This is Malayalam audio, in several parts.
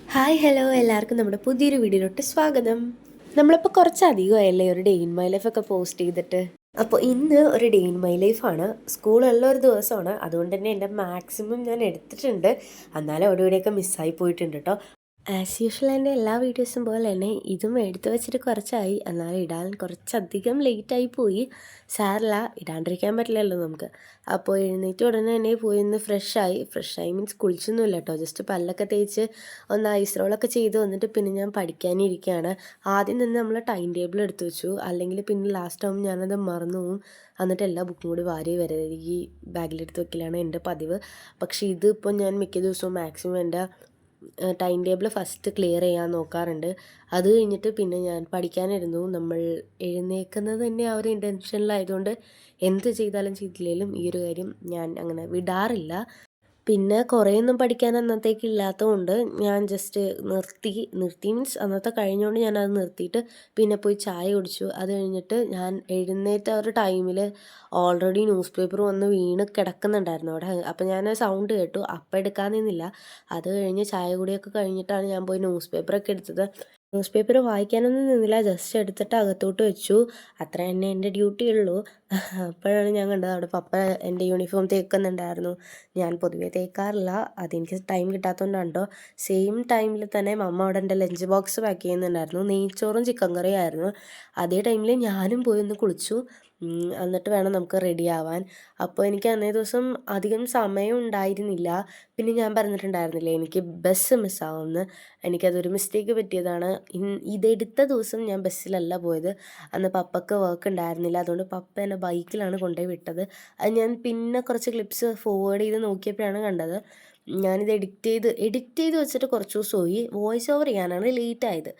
ഹായ് ഹലോ എല്ലാവർക്കും നമ്മുടെ പുതിയൊരു വീഡിയോയിലോട്ട് സ്വാഗതം. നമ്മളിപ്പോൾ കുറച്ചധികമായല്ലേ ഒരു ഡേ ഇൻ മൈ ലൈഫൊക്കെ പോസ്റ്റ് ചെയ്തിട്ട്? അപ്പോൾ ഇന്ന് ഒരു ഡേ ഇൻ മൈ ലൈഫാണ് സ്കൂളുള്ള ഒരു ദിവസമാണ്. അതുകൊണ്ട് തന്നെ എന്റെ മാക്സിമം ഞാൻ എടുത്തിട്ടുണ്ട്. എന്നാലും അവിടെ ഇവിടെയൊക്കെ മിസ്സായി പോയിട്ടുണ്ട് കേട്ടോ ആസ് യൂഷ്വൽ എന്റെ എല്ലാ വീഡിയോസും പോലെ തന്നെ ഇതും എടുത്തു വെച്ചിട്ട് കുറച്ചായി. എന്നാലും ഇടാൻ കുറച്ചധികം ലേറ്റായി പോയി. സാറില്ല ഇടാണ്ടിരിക്കാൻ പറ്റില്ലല്ലോ നമുക്ക്. അപ്പോൾ എഴുന്നേറ്റ് ഉടനെ തന്നെ പോയി ഒന്ന് ഫ്രഷായി ഫ്രഷായി മീൻസ് കുളിച്ചൊന്നുമില്ല കേട്ടോ ജസ്റ്റ് പല്ലൊക്കെ തേച്ച് ഒന്ന് ഐസ് റോളൊക്കെ ചെയ്ത് വന്നിട്ട് പിന്നെ ഞാൻ പഠിക്കാനിരിക്കുകയാണ് ആദ്യം തന്നെ നമ്മൾ ടൈം ടേബിൾ എടുത്തു വെച്ചു. അല്ലെങ്കിൽ പിന്നെ ലാസ്റ്റ് ആകുമ്പോൾ ഞാനത് മറന്നു പോകും എന്നിട്ട് എല്ലാ ബുക്കും കൂടി വാരി വരെ ഈ ബാഗിലെടുത്ത് വെക്കലാണ് എന്റെ പതിവ്. പക്ഷേ ഇതിപ്പോൾ ഞാൻ മിക്ക ദിവസവും മാക്സിമം എന്റെ ടൈം ടേബിൾ ഫസ്റ്റ് ക്ലിയർ ചെയ്യാൻ നോക്കാറുണ്ട്. അത് കഴിഞ്ഞിട്ട് പിന്നെ ഞാൻ പഠിക്കാനിരുന്നു. നമ്മൾ എഴുന്നേൽക്കുന്നത് തന്നെ ആ ഒരു ഇന്റൻഷനിലായതുകൊണ്ട് എന്ത് ചെയ്താലും ചെയ്തില്ലെങ്കിലും ഈ ഒരു കാര്യം ഞാൻ അങ്ങനെ വിടാറില്ല. പിന്നെ കുറേയൊന്നും പഠിക്കാൻ അന്നത്തേക്ക് ഇല്ലാത്തതുകൊണ്ട് ഞാൻ ജസ്റ്റ് നിർത്തി നിർത്തി മീൻസ് അന്നത്തെ കഴിഞ്ഞുകൊണ്ട് ഞാൻ അത് നിർത്തിയിട്ട് പിന്നെ പോയി ചായ കുടിച്ചു. അത് കഴിഞ്ഞിട്ട് ഞാൻ എഴുന്നേറ്റ ഒരു ടൈമിൽ ഓൾറെഡി ന്യൂസ് പേപ്പർ വന്ന് വീണ് കിടക്കുന്നുണ്ടായിരുന്നു അവിടെ. അപ്പം ഞാൻ സൗണ്ട് കേട്ടു. അപ്പം എടുക്കാൻ നിന്നില്ല അത് കഴിഞ്ഞ് ചായ കൂടിയൊക്കെ കഴിഞ്ഞിട്ടാണ് ഞാൻ പോയി ന്യൂസ് പേപ്പറൊക്കെ എടുത്തത്. ന്യൂസ് പേപ്പർ വായിക്കാനൊന്നും നിന്നില്ല. ജസ്റ്റ് എടുത്തിട്ട് അകത്തോട്ട് വെച്ചു. അത്ര തന്നെ എന്റെ ഡ്യൂട്ടി ഉള്ളൂ. അപ്പോഴാണ് ഞാൻ കണ്ടത് അവിടെ പപ്പ എന്റെ യൂണിഫോം തേക്കുന്നുണ്ടായിരുന്നു. ഞാൻ പൊതുവേ തേക്കാറില്ല. അതെനിക്ക് ടൈം കിട്ടാത്തതുകൊണ്ടാണ് കേട്ടോ സെയിം ടൈമിൽ തന്നെ മമ്മ അവിടെ എന്റെ ലഞ്ച് ബോക്സ് പാക്ക് ചെയ്യുന്നുണ്ടായിരുന്നു. നെയ്ച്ചോറും ചിക്കൻ കറിയും ആയിരുന്നു. അതേ ടൈമിൽ ഞാനും പോയി ഒന്ന് കുളിച്ചു. എന്നിട്ട് വേണം നമുക്ക് റെഡി ആവാൻ. അപ്പോൾ എനിക്ക് അന്നേ ദിവസം അധികം സമയം ഉണ്ടായിരുന്നില്ല. പിന്നെ ഞാൻ പറഞ്ഞിട്ടുണ്ടായിരുന്നില്ലേ എനിക്ക് ബസ് മിസ്സാവുമെന്ന് എനിക്കതൊരു മിസ്റ്റേക്ക് പറ്റിയതാണ്. ഇതെടുത്ത ദിവസം ഞാൻ ബസ്സിലല്ല പോയത്. അന്ന് പപ്പക്ക് വർക്ക് ഉണ്ടായിരുന്നില്ല. അതുകൊണ്ട് പപ്പ എന്നെ ബൈക്കിലാണ് കൊണ്ടുപോയി വിട്ടത്. അത് ഞാൻ പിന്നെ കുറച്ച് ക്ലിപ്സ് ഫോർവേഡ് ചെയ്ത് നോക്കിയപ്പോഴാണ് കണ്ടത്. ഞാനിത് എഡിറ്റ് ചെയ്ത് എഡിറ്റ് ചെയ്ത് വെച്ചിട്ട് കുറച്ച് ദിവസമായി വോയിസ് ഓവർ ചെയ്യാനാണ് ലേറ്റ് ആയത്.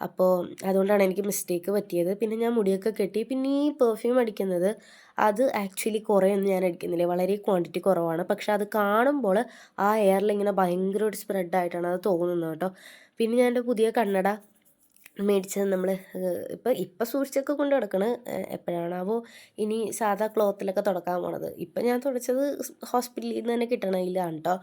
അപ്പോൾ അതുകൊണ്ടാണ് എനിക്ക് മിസ്റ്റേക്ക് പറ്റിയത്. പിന്നെ ഞാൻ മുടിയൊക്കെ കെട്ടി പിന്നെ ഈ പെർഫ്യൂം അടിക്കുന്നത് അത് ആക്ച്വലി കുറേയൊന്നും ഞാൻ അടിക്കുന്നില്ല. വളരെ ക്വാണ്ടിറ്റി കുറവാണ്. പക്ഷെ അത് കാണുമ്പോൾ ആ എയറിൽ ഇങ്ങനെ ഭയങ്കര ഒരു സ്പ്രെഡായിട്ടാണ് അത് തോന്നുന്നത് കേട്ടോ. പിന്നെ ഞാൻ എന്റെ പുതിയ കണ്ണട മേടിച്ചത് നമ്മൾ ഇപ്പോൾ ഇപ്പം സൂക്ഷിച്ചൊക്കെ കൊണ്ട് എപ്പോഴാണ് എപ്പോഴാണാവോ ഇനി സാധാ ക്ലോത്തിലൊക്കെ തുടക്കാൻ പോണത്. ഇപ്പം ഞാൻ തുടച്ചത് ഹോസ്പിറ്റലിൽ നിന്ന് തന്നെ കിട്ടണതിലാണ് കേട്ടോ.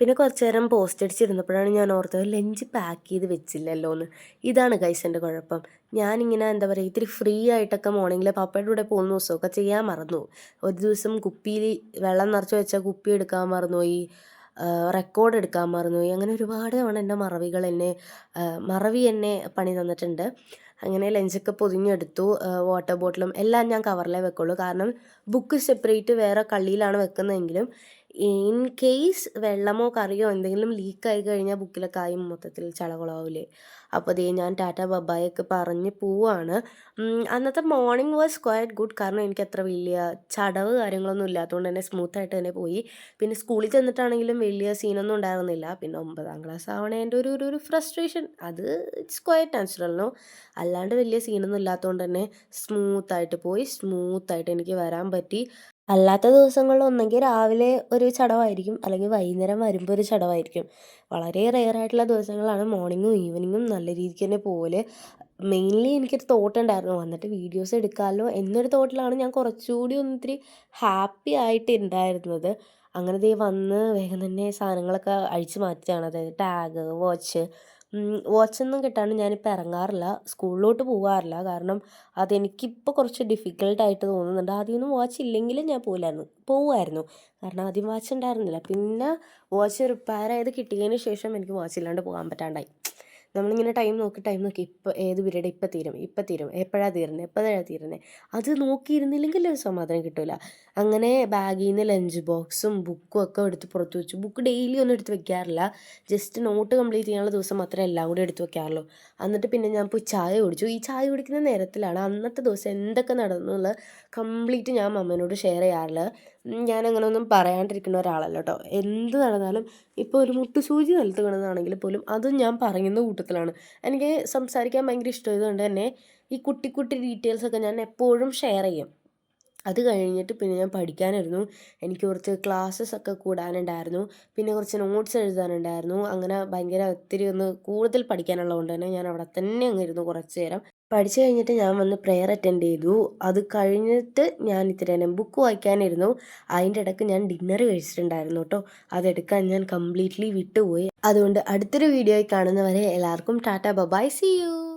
പിന്നെ കുറച്ച് നേരം പോസ്റ്റ് അടിച്ചിരുന്നപ്പോഴാണ് ഞാൻ ഓർത്തത് ലഞ്ച് പാക്ക് ചെയ്ത് വെച്ചില്ലല്ലോ എന്ന് ഇതാണ് ഗൈസ് എന്റെ കുഴപ്പം. ഞാനിങ്ങനെ എന്താ പറയുക ഇത്തിരി ഫ്രീ ആയിട്ടൊക്കെ മോർണിംഗിൽ പപ്പയുടെ കൂടെ പോകുന്ന ദിവസമൊക്കെ ചെയ്യാൻ മറന്നു. ഒരു ദിവസം കുപ്പിയിൽ വെള്ളം നിറച്ച് വെച്ചാൽ കുപ്പി എടുക്കാൻ മറന്നുപോയി റെക്കോർഡ് എടുക്കാൻ മറന്നുപോയി. അങ്ങനെ ഒരുപാട് തവണ എന്റെ മറവികൾ എന്നെ മറവി എന്നെ പണി തന്നിട്ടുണ്ട്. അങ്ങനെ ലഞ്ചൊക്കെ പൊതിഞ്ഞെടുത്തു വാട്ടർ ബോട്ടിലും എല്ലാം ഞാൻ കവറിലേ വെക്കുള്ളൂ. കാരണം ബുക്ക് സെപ്പറേറ്റ് വേറെ കള്ളിയിലാണ് വെക്കുന്നതെങ്കിലും ഇൻ കേസ് വെള്ളമോ കറിയോ എന്തെങ്കിലും ലീക്കായി കഴിഞ്ഞാൽ ബുക്കിലൊക്കെ ആയി മൊത്തത്തിൽ ചളകുളാവില്ലേ അപ്പോൾ ദേ ഞാൻ ടാറ്റ ബബായൊക്കെ പറഞ്ഞ് പോവാണ്. അന്നത്തെ മോർണിംഗ് വാസ് ക്വയറ്റ് ഗുഡ് കാരണം എനിക്ക് അത്ര വലിയ ചടവ് കാര്യങ്ങളൊന്നും ഇല്ലാത്തതുകൊണ്ട് തന്നെ സ്മൂത്തായിട്ട് തന്നെ പോയി. പിന്നെ സ്കൂളിൽ ചെന്നിട്ടാണെങ്കിലും വലിയ സീനൊന്നും ഉണ്ടായിരുന്നില്ല. പിന്നെ ഒമ്പതാം ക്ലാസ് ആവണേന്റെ ഒരു ഒരു ഫ്രസ്ട്രേഷൻ അത് ഇറ്റ്സ് ക്വയറ്റ് നാച്ചുറൽ നോ അല്ലാണ്ട് വലിയ സീനൊന്നും ഇല്ലാത്തതുകൊണ്ട് തന്നെ സ്മൂത്തായിട്ട് പോയി. സ്മൂത്തായിട്ട് എനിക്ക് വരാൻ പറ്റി. അല്ലാത്ത ദിവസങ്ങളിൽ ഒന്നെങ്കിൽ രാവിലെ ഒരു ചടവായിരിക്കും. അല്ലെങ്കിൽ വൈകുന്നേരം വരുമ്പോൾ ഒരു ചടവായിരിക്കും. വളരെ റെയർ ആയിട്ടുള്ള ദിവസങ്ങളാണ്. മോർണിംഗും ഈവനിങ്ങും നല്ല രീതിക്ക് തന്നെ പോകൽ മെയിൻലി എനിക്കൊരു തോട്ട് ഉണ്ടായിരുന്നു. വന്നിട്ട് വീഡിയോസ് എടുക്കാമല്ലോ എന്നൊരു തോട്ടിലാണ് ഞാൻ കുറച്ചുകൂടി ഒന്നിത്തിരി ഹാപ്പി ആയിട്ട് ഉണ്ടായിരുന്നത് അങ്ങനെ ദേ വന്ന് വേഗം തന്നെ സാധനങ്ങളൊക്കെ അഴിച്ചു മാറ്റിയാണ് അതായത് ടാഗ് വാച്ച് വാച്ചൊന്നും കിട്ടാണ്ട് ഞാനിപ്പോൾ ഇറങ്ങാറില്ല സ്കൂളിലോട്ട് പോകാറില്ല കാരണം അതെനിക്കിപ്പോൾ കുറച്ച് ഡിഫിക്കൽട്ടായിട്ട് തോന്നുന്നുണ്ട്. ആദ്യമൊന്നും വാച്ച് ഇല്ലെങ്കിലും ഞാൻ പോകില്ലായിരുന്നു പോവുമായിരുന്നു കാരണം ആദ്യം വാച്ച് ഉണ്ടായിരുന്നില്ല പിന്നെ വാച്ച് റിപ്പയർ ചെയ്ത് കിട്ടിയതിന് ശേഷം എനിക്ക് വാച്ച് ഇല്ലാണ്ട് പോകാൻ പറ്റാണ്ടായി. നമ്മളിങ്ങനെ ടൈം നോക്കി ടൈം നോക്കി ഇപ്പോൾ ഏത് പീരീഡ് ഇപ്പം തീരും ഇപ്പം തീരും. എപ്പോഴാണ് തീരുന്നത് എപ്പോഴാണ് തീരുന്നത് അത് നോക്കിയിരുന്നില്ലെങ്കിൽ ഒരു സമാധാനം കിട്ടില്ല അങ്ങനെ ബാഗിൽ നിന്ന് ലഞ്ച് ബോക്സും ബുക്കും ഒക്കെ എടുത്ത് പുറത്ത് വെച്ചു. ബുക്ക് ഡെയിലി ഒന്നും എടുത്ത് വെക്കാറില്ല. ജസ്റ്റ് നോട്ട് കംപ്ലീറ്റ് ചെയ്യാനുള്ള ദിവസം മാത്രമേ എല്ലാം കൂടി എടുത്ത് വെക്കാറുള്ളൂ. എന്നിട്ട് പിന്നെ ഞാൻ പോയി ചായ കുടിച്ചു. ഈ ചായ കുടിക്കുന്ന നേരത്തിലാണ് അന്നത്തെ ദിവസം എന്തൊക്കെ നടന്നു എന്നുള്ളത് കംപ്ലീറ്റ് ഞാൻ മമ്മേനോട് ഷെയർ ചെയ്യാറുള്ളത്. ഉം, ഞാൻ അങ്ങനെ ഒന്നും പറയാണ്ടിരിക്കുന്ന ഒരാളല്ല കേട്ടോ. എന്ത് നടന്നാലും ഇപ്പോൾ ഒരു മുട്ടുസൂചി നിലത്ത് കിടന്നാണെങ്കിൽ പോലും അതും ഞാൻ പറയുന്ന കൂട്ടത്തിലാണ്. എനിക്ക് സംസാരിക്കാൻ ഭയങ്കര ഇഷ്ടമായതുകൊണ്ട് തന്നെ ഈ കുട്ടി കുട്ടി ഡീറ്റെയിൽസ് ഒക്കെ ഞാൻ എപ്പോഴും ഷെയർ ചെയ്യും. അത് കഴിഞ്ഞിട്ട് പിന്നെ ഞാൻ പഠിക്കാനായിരുന്നു എനിക്ക് കുറച്ച് ക്ലാസ്സസ് ഒക്കെ കൂടാനുണ്ടായിരുന്നു. പിന്നെ കുറച്ച് നോട്ട്സ് എഴുതാനുണ്ടായിരുന്നു. അങ്ങനെ ഭയങ്കര ഒത്തിരി ഒന്ന് കൂടുതൽ പഠിക്കാനുള്ളതുകൊണ്ട് തന്നെ ഞാൻ അവിടെ തന്നെ അങ്ങ് ഇരുന്നു കുറച്ച് നേരം. പഠിച്ചു കഴിഞ്ഞിട്ട് ഞാൻ വന്ന് പ്രെയർ അറ്റൻഡ് ചെയ്തു. അത് കഴിഞ്ഞിട്ട് ഞാൻ ഇത്തിരി നേരം ബുക്ക് വായിക്കാനിരുന്നു. അതിന്റെ ഇടയ്ക്ക് ഞാൻ ഡിന്നർ കഴിച്ചിട്ടുണ്ടായിരുന്നു കേട്ടോ. അതെടുക്കാൻ ഞാൻ കംപ്ലീറ്റ്ലി വിട്ടുപോയി. അതുകൊണ്ട് അടുത്തൊരു വീഡിയോയിൽ കാണുന്നവരെ എല്ലാവർക്കും ടാറ്റ ബബായ് സി യു